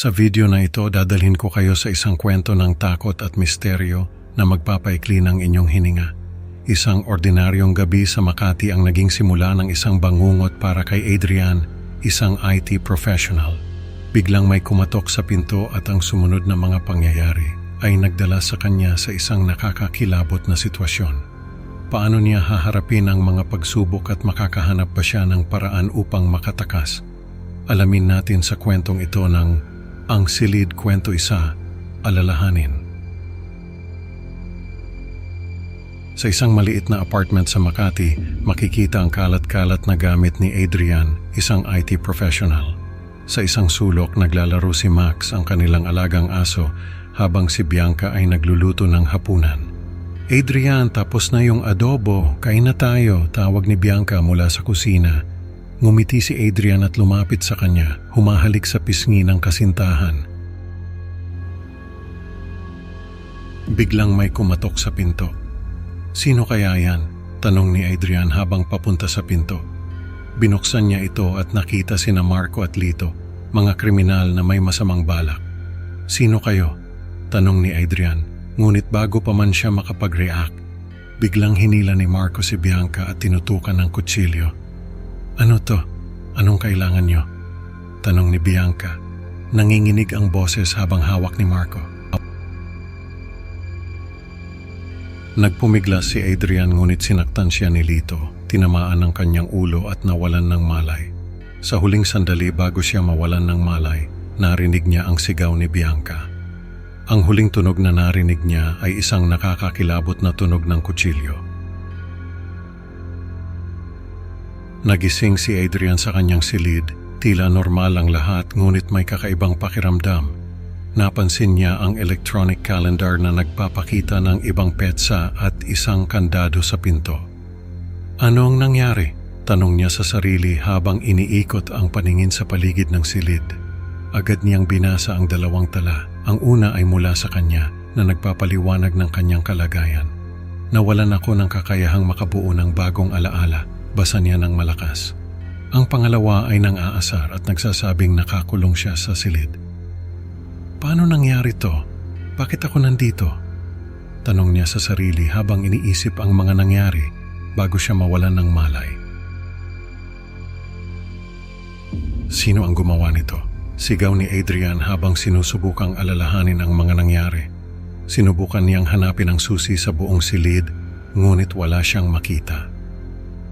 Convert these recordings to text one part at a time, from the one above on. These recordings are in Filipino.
Sa video na ito, dadalhin ko kayo sa isang kwento ng takot at misteryo na magpapaikli ng inyong hininga. Isang ordinaryong gabi sa Makati ang naging simula ng isang bangungot para kay Adrian, isang IT professional. Biglang may kumatok sa pinto at ang sumunod na mga pangyayari ay nagdala sa kanya sa isang nakakakilabot na sitwasyon. Paano niya haharapin ang mga pagsubok at makakahanap ba siya ng paraan upang makatakas? Alamin natin sa kwentong ito ng Ang Silid Kwento Isa, Alalahanin. Sa isang maliit na apartment sa Makati, makikita ang kalat-kalat na gamit ni Adrian, isang IT professional. Sa isang sulok, naglalaro si Max, ang kanilang alagang aso, habang si Bianca ay nagluluto ng hapunan. Adrian, tapos na yung adobo. Kain na tayo, tawag ni Bianca mula sa kusina. Ngumiti si Adrian at lumapit sa kanya, humahalik sa pisngi ng kasintahan. Biglang may kumatok sa pinto. Sino kaya yan? Tanong ni Adrian habang papunta sa pinto. Binuksan niya ito at nakita sina Marco at Lito, mga kriminal na may masamang balak. Sino kayo? Tanong ni Adrian. Ngunit bago pa man siya makapag-react, biglang hinila ni Marco si Bianca at tinutukan ng kutsilyo. Ano to? Anong kailangan nyo? Tanong ni Bianca. Nanginginig ang boses habang hawak ni Marco. Nagpumiglas si Adrian ngunit sinaktan siya ni Lito. Tinamaan ng kanyang ulo at nawalan ng malay. Sa huling sandali bago siya mawalan ng malay, narinig niya ang sigaw ni Bianca. Ang huling tunog na narinig niya ay isang nakakakilabot na tunog ng kutsilyo. Nagising si Adrian sa kanyang silid, tila normal ang lahat ngunit may kakaibang pakiramdam. Napansin niya ang electronic calendar na nagpapakita ng ibang petsa at isang kandado sa pinto. Ano ang nangyari? Tanong niya sa sarili habang iniikot ang paningin sa paligid ng silid. Agad niyang binasa ang dalawang tala. Ang una ay mula sa kanya na nagpapaliwanag ng kanyang kalagayan. Nawalan ako ng kakayahang makabuo ng bagong alaala, basa niya ng malakas. Ang pangalawa ay nang aasar at nagsasabing nakakulong siya sa silid. Paano nangyari to? Bakit ako nandito? Tanong niya sa sarili habang iniisip ang mga nangyari bago siya mawalan ng malay. Sino ang gumawa nito? Sigaw ni Adrian habang sinusubukang alalahanin ang mga nangyari. Sinubukan niyang hanapin ang susi sa buong silid, ngunit wala siyang makita.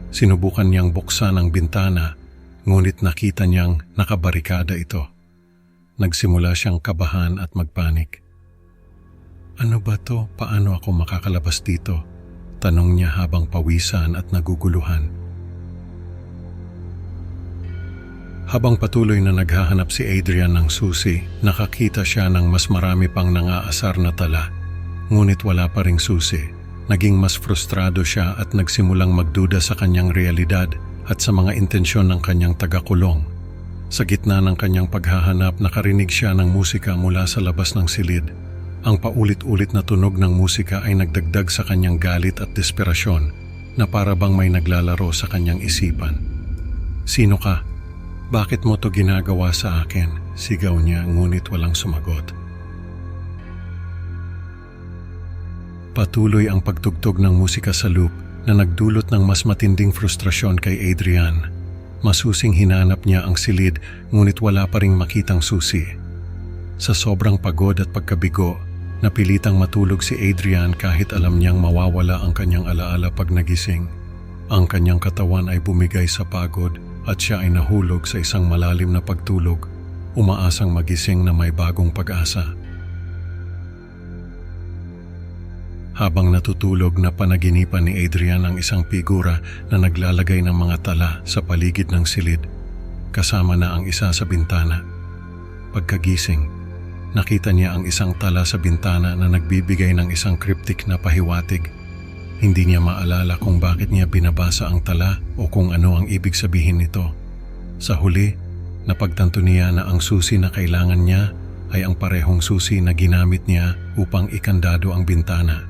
Sinubukan niyang buksan ang bintana, ngunit nakita niyang nakabarikada ito. Nagsimula siyang kabahan at magpanik. Ano ba to? Paano ako makakalabas dito? Tanong niya habang pawisan at naguguluhan. Habang patuloy na naghahanap si Adrian ng susi, nakakita siya ng mas marami pang nangaasar na tala. Ngunit wala pa ring susi. Naging mas frustrado siya at nagsimulang magduda sa kanyang realidad at sa mga intensyon ng kanyang tagakulong. Sa gitna ng kanyang paghahanap, nakarinig siya ng musika mula sa labas ng silid. Ang paulit-ulit na tunog ng musika ay nagdagdag sa kanyang galit at desperasyon na para bang may naglalaro sa kanyang isipan. Sino ka? Bakit mo to ginagawa sa akin? Sigaw niya ngunit walang sumagot. Patuloy ang pagtugtog ng musika sa loop na nagdulot ng mas matinding frustrasyon kay Adrian. Masusing hinanap niya ang silid ngunit wala pa ring makitang susi. Sa sobrang pagod at pagkabigo, napilitang matulog si Adrian kahit alam niyang mawawala ang kanyang alaala pag nagising. Ang kanyang katawan ay bumigay sa pagod at siya ay nahulog sa isang malalim na pagtulog, umaasang magising na may bagong pag-asa. Habang natutulog na panaginipan ni Adrian ang isang figura na naglalagay ng mga tala sa paligid ng silid, kasama na ang isa sa bintana. Pagkagising, nakita niya ang isang tala sa bintana na nagbibigay ng isang cryptic na pahiwatig hindi niya maalala kung bakit niya binabasa ang tala o kung ano ang ibig sabihin nito. Sa huli, napagtanto niya na ang susi na kailangan niya ay ang parehong susi na ginamit niya upang ikandado ang bintana.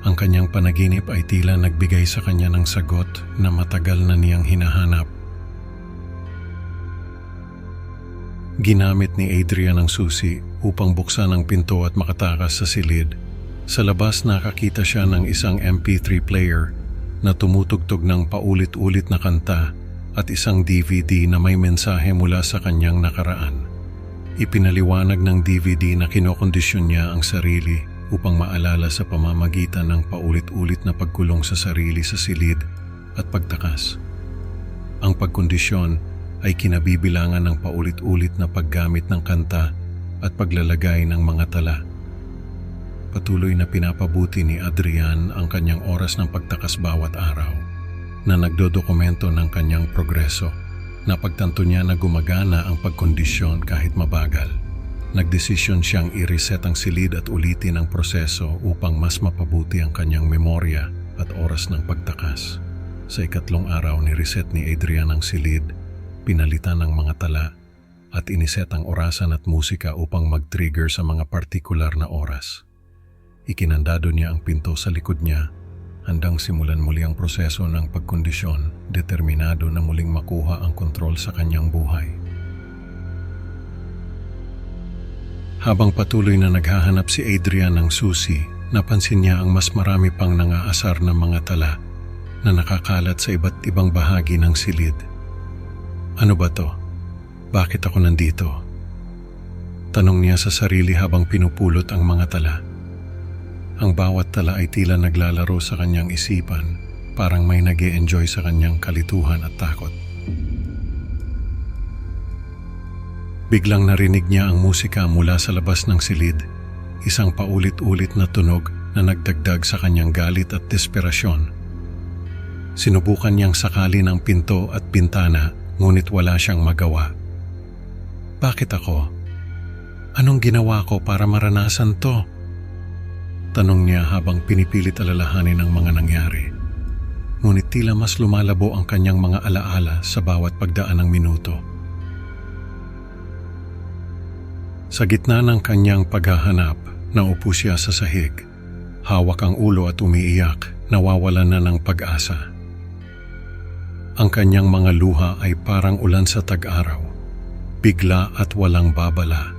Ang kanyang panaginip ay tila nagbigay sa kanya ng sagot na matagal na niyang hinahanap. Ginamit ni Adrian ang susi upang buksan ang pinto at makatakas sa silid. Sa labas nakakita siya ng isang MP3 player na tumutugtog ng paulit-ulit na kanta at isang DVD na may mensahe mula sa kanyang nakaraan. Ipinaliwanag ng DVD na kinokondisyon niya ang sarili upang maalala sa pamamagitan ng paulit-ulit na pagkulong sa sarili sa silid at pagtakas. Ang pagkondisyon ay kinabibilangan ng paulit-ulit na paggamit ng kanta at paglalagay ng mga tala. Patuloy na pinapabuti ni Adrian ang kanyang oras ng pagtakas bawat araw na nagdodokumento ng kanyang progreso. Napagtanto niya na gumagana ang pagkondisyon kahit mabagal. Nagdesisyon siyang i-reset ang silid at ulitin ang proseso upang mas mapabuti ang kanyang memorya at oras ng pagtakas. Sa ikatlong araw ni reset ni Adrian ang silid, pinalitan ng mga tala at iniset ang orasan at musika upang mag-trigger sa mga partikular na oras. Ikinandado niya ang pinto sa likod niya, handang simulan muli ang proseso ng pagkondisyon, determinado na muling makuha ang kontrol sa kanyang buhay. Habang patuloy na naghahanap si Adrian ng susi, napansin niya ang mas marami pang nangaasar na mga tala na nakakalat sa iba't ibang bahagi ng silid. Ano ba to? Bakit ako nandito? Tanong niya sa sarili habang pinupulot ang mga tala. Ang bawat tala ay tila naglalaro sa kanyang isipan, parang may nag enjoy sa kanyang kalituhan at takot. Biglang narinig niya ang musika mula sa labas ng silid, isang paulit-ulit na tunog na nagdagdag sa kanyang galit at desperasyon. Sinubukan niyang sakali ng pinto at pintana ngunit wala siyang magawa. Bakit ako? Anong ginawa ko para maranasan to? Tanong niya habang pinipilit alalahanin ang mga nangyari. Ngunit tila mas lumalabo ang kanyang mga alaala sa bawat pagdaan ng minuto. Sa gitna ng kanyang paghahanap, naupo siya sa sahig. Hawak ang ulo at umiiyak, nawawalan na ng pag-asa. Ang kanyang mga luha ay parang ulan sa tag-araw. Bigla at walang babala,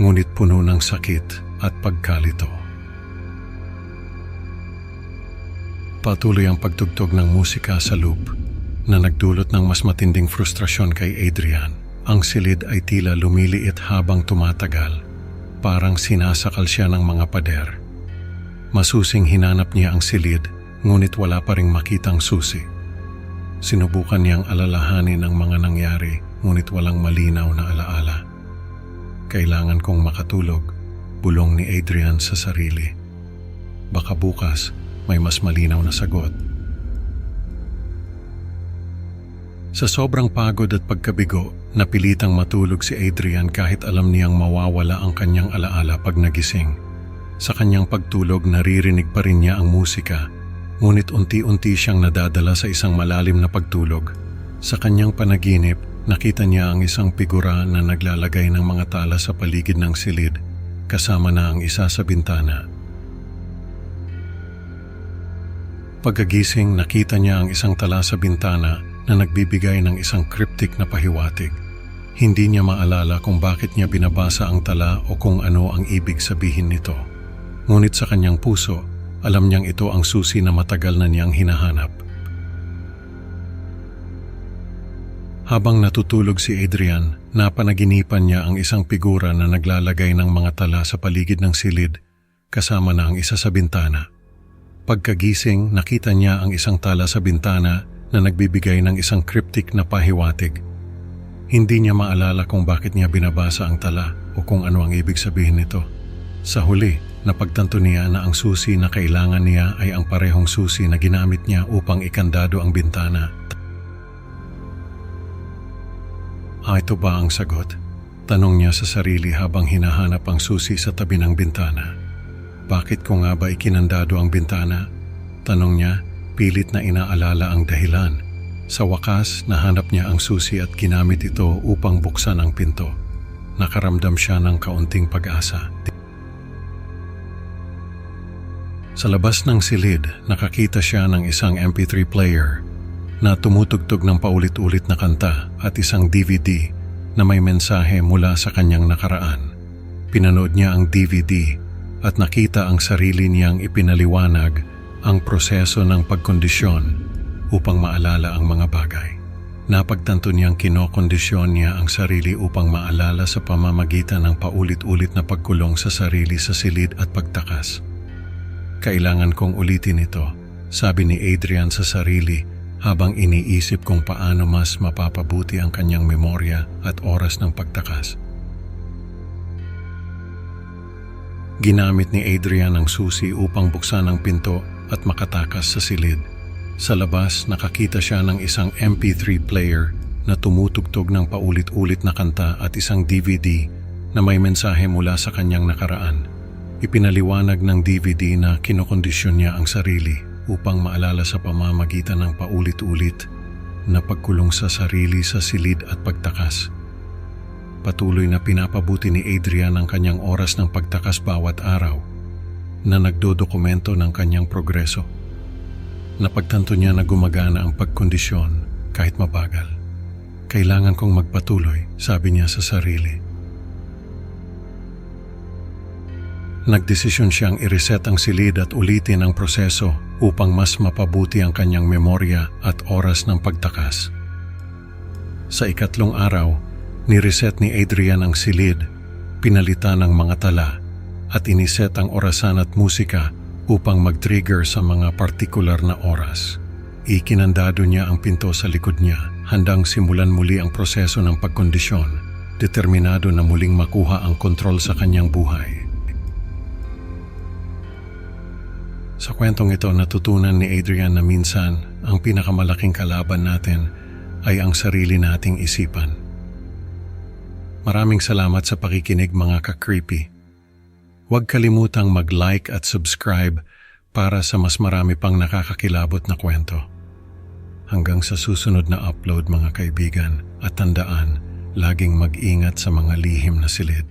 ngunit puno ng sakit at pagkalito. Patuloy ang pagtugtog ng musika sa loop na nagdulot ng mas matinding frustrasyon kay Adrian. Ang silid ay tila lumiliit habang tumatagal, parang sinasakal siya ng mga pader. Masusing hinanap niya ang silid, ngunit wala pa ring makitang susi. Sinubukan niyang alalahanin ang mga nangyari, ngunit walang malinaw na alaala. Kailangan kong makatulog, bulong ni Adrian sa sarili. Baka bukas may mas malinaw na sagot. Sa sobrang pagod at pagkabigo, napilitang matulog si Adrian kahit alam niyang mawawala ang kanyang alaala pag nagising. Sa kanyang pagtulog naririnig pa rin niya ang musika, ngunit unti-unti siyang nadadala sa isang malalim na pagtulog. Sa kanyang panaginip, nakita niya ang isang figura na naglalagay ng mga tala sa paligid ng silid, kasama na ang isa sa bintana. Pagkagising, nakita niya ang isang tala sa bintana na nagbibigay ng isang cryptic na pahiwatig. Hindi niya maalala kung bakit niya binabasa ang tala o kung ano ang ibig sabihin nito. Ngunit sa kanyang puso, alam niyang ito ang susi na matagal na niyang hinahanap. Habang natutulog si Adrian, napanaginipan niya ang isang figura na naglalagay ng mga tala sa paligid ng silid kasama na ang isa sa bintana. Pagkagising, nakita niya ang isang tala sa bintana na nagbibigay ng isang cryptic na pahiwatig. Hindi niya maalala kung bakit niya binabasa ang tala o kung ano ang ibig sabihin nito. Sa huli, napagtanto niya na ang susi na kailangan niya ay ang parehong susi na ginamit niya upang ikandado ang bintana. Ah, ito ba ang sagot? Tanong niya sa sarili habang hinahanap ang susi sa tabi ng bintana. Bakit ko nga ba ikinandado ang bintana? Tanong niya Pilit na inaalala ang dahilan. Sa wakas, nahanap niya ang susi at ginamit ito upang buksan ang pinto. Nakaramdam siya ng kaunting pag-asa. Sa labas ng silid, nakakita siya ng isang MP3 player na tumutugtog ng paulit-ulit na kanta at isang DVD na may mensahe mula sa kanyang nakaraan. Pinanood niya ang DVD at nakita ang sarili niyang ipinaliwanag ang proseso ng pagkondisyon upang maalala ang mga bagay. Napagtanto niyang kinokondisyon niya ang sarili upang maalala sa pamamagitan ng paulit-ulit na pagkulong sa sarili sa silid at pagtakas. Kailangan kong ulitin ito, sabi ni Adrian sa sarili habang iniisip kung paano mas mapapabuti ang kanyang memorya at oras ng pagtakas. Ginamit ni Adrian ang susi upang buksan ang pinto at makatakas sa silid. Sa labas, nakakita siya ng isang MP3 player na tumutugtog ng paulit-ulit na kanta at isang DVD na may mensahe mula sa kanyang nakaraan. Ipinaliwanag ng DVD na kinokondisyon niya ang sarili upang maalala sa pamamagitan ng paulit-ulit na pagkulong sa sarili sa silid at pagtakas. Patuloy na pinapabuti ni Adrian ang kanyang oras ng pagtakas bawat araw na nagdodokumento ng kanyang progreso. Napagtanto niya na gumagana ang pagkondisyon kahit mabagal. Kailangan kong magpatuloy, sabi niya sa sarili. Nagdesisyon siyang i-reset ang silid at ulitin ang proseso upang mas mapabuti ang kanyang memorya at oras ng pagtakas. Sa ikatlong araw, ni-reset ni Adrian ang silid, pinalitan ang mga tala at iniset ang orasan at musika upang mag-trigger sa mga partikular na oras. Ikinandado niya ang pinto sa likod niya, handang simulan muli ang proseso ng pagkondisyon, determinado na muling makuha ang kontrol sa kanyang buhay. Sa kwentong ito, natutunan ni Adrian na minsan ang pinakamalaking kalaban natin ay ang sarili nating isipan. Maraming salamat sa pakikinig mga ka-creepy. Huwag kalimutang mag-like at subscribe para sa mas marami pang nakakakilabot na kwento. Hanggang sa susunod na upload mga kaibigan at tandaan, laging mag-ingat sa mga lihim na silid.